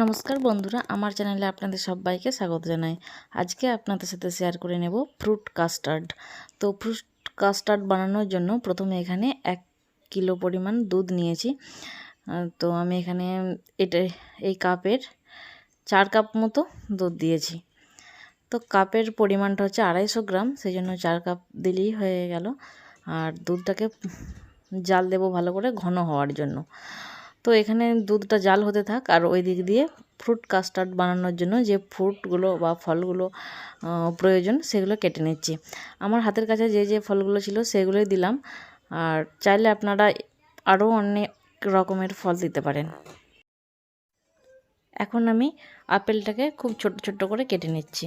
নমস্কার বন্ধুরা, আমার চ্যানেলে আপনাদের সবাইকে স্বাগত জানাই। আজকে আপনাদের সাথে শেয়ার করে নেব ফ্রুট কাস্টার্ড তো ফ্রুট কাস্টার্ড বানানোর জন্য প্রথমে এখানে এক কিলো পরিমাণ দুধ নিয়েছি। তো আমি এখানে এটা, এই কাপের চার কাপ মতো দুধ দিয়েছি। তো কাপের পরিমাণটা হচ্ছে আড়াইশো গ্রাম সেই জন্য চার কাপ দিলেই হয়ে গেল। আর দুধটাকে জাল দেবো ভালো করে ঘন হওয়ার জন্য। তো এখানে দুধটা জাল হতে থাক আর ওই দিক দিয়ে ফ্রুট কাস্টার্ড বানানোর জন্য যে ফ্রুটগুলো বা ফলগুলো প্রয়োজন সেগুলো কেটে নিচ্ছি। আমার হাতের কাছে যে যে ফলগুলো ছিল সেগুলোই দিলাম। আর চাইলে আপনারা আরও অনেক রকমের ফল দিতে পারেন। এখন আমি আপেলটাকে খুব ছোট ছোট করে কেটে নিচ্ছি।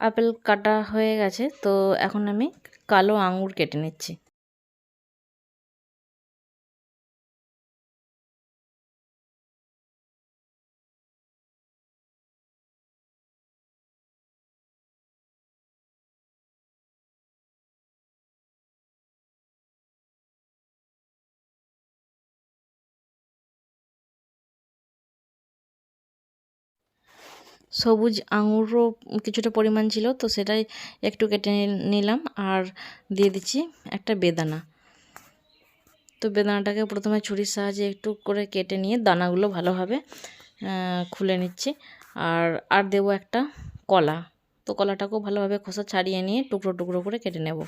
আপেল কাটা হয়ে গেছে, তো এখন আমি কালো আঙুর কেটে নিচ্ছি। সবুজ আঙুরও কিছুটা পরিমাণ ছিল, তো সেটাই একটু কেটে নিলাম আর দিয়ে দিচ্ছি একটা বেদানা। তো বেদানাটাকে প্রথমে ছুরির সাহায্যে একটু করে কেটে নিয়ে দানাগুলো ভালোভাবে খুলে নিচ্ছি। আর আর দেবো একটা কলা। তো কলাটাকেও ভালোভাবে খোসা ছাড়িয়ে নিয়ে টুকরো টুকরো করে কেটে নেব।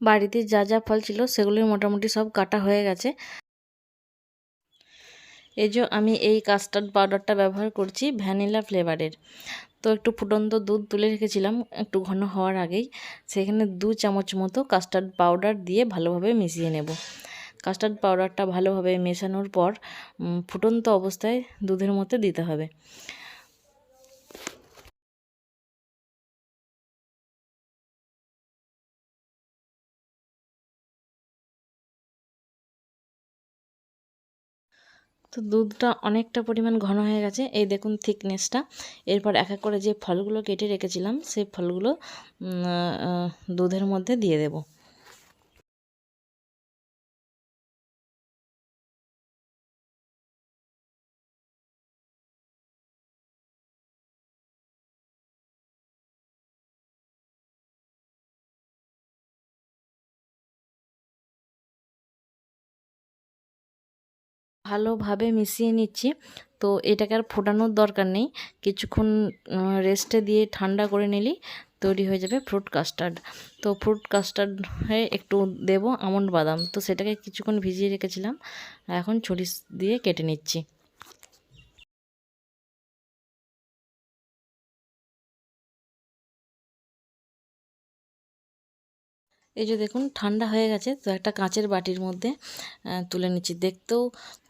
বাড়িতে যা যা ফল ছিল সেগুলি মোটামুটি সব কাটা হয়ে গেছে। এই যে আমি এই কাস্টার্ড পাউডারটা ব্যবহার করছি ভ্যানিলা ফ্লেভারের তো একটু ফুটন্ত দুধ তুলে রেখেছিলাম একটু ঘন হওয়ার আগেই। সেখানে দু চামচ মতো কাস্টার্ড পাউডার দিয়ে ভালোভাবে মিশিয়ে নেব। কাস্টার্ড পাউডারটা ভালোভাবে মেশানোর পর ফুটন্ত অবস্থায় দুধের মধ্যে দিতে হবে। তো দুধটা অনেকটা পরিমাণ ঘন হয়ে গেছে। এই দেখুন থিকনেসটা এরপর এক এক করে যে ফলগুলো কেটে রেখেছিলাম, সেই ফলগুলো দুধের মধ্যে দিয়ে দেব। ভালোভাবে মিশিয়ে নিচ্ছি। তো এটাকে আর ফোটানোর দরকার নেই। কিছুক্ষণ রেস্টে দিয়ে ঠান্ডা করে নিলেই তৈরি হয়ে যাবে ফ্রুট কাস্টার্ড তো ফ্রুট কাস্টার্ড হয়ে একটু দেব আমন্ড বাদাম। তো সেটাকে কিছুক্ষণ ভিজিয়ে রেখেছিলাম। এখন ছুরি দিয়ে কেটে নিচ্ছি। এই যে দেখুন, ঠান্ডা হয়ে গেছে, তো একটা কাঁচের বাটির মধ্যে তুলে নিচ্ছি। দেখতেও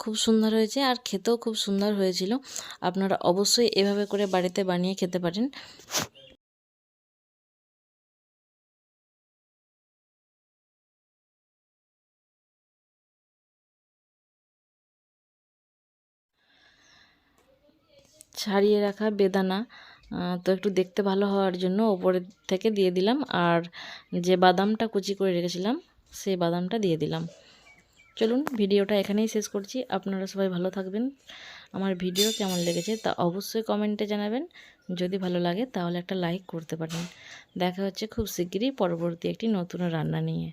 খুব সুন্দর হয়েছে আর খেতেও খুব সুন্দর হয়েছিল। আপনারা অবশ্যই এভাবে করে বাড়িতে বানিয়ে খেতে পারেন। ছাড়িয়ে রাখা বেদানা। তো একটু দেখতে ভালো হওয়ার জন্য ওপরের থেকে দিয়ে দিলাম। আর যে বাদামটা কুচি করে রেখেছিলাম, সেই বাদামটা দিয়ে দিলাম। চলুন, ভিডিওটা এখানেই শেষ করছি। আপনারা সবাই ভালো থাকবেন। আমার ভিডিও কেমন লেগেছে তা অবশ্যই কমেন্টে জানাবেন। যদি ভালো লাগে, তাহলে একটা লাইক করতে পারেন। দেখা হচ্ছে খুব শিগগিরই পরবর্তী একটি নতুন রান্না নিয়ে।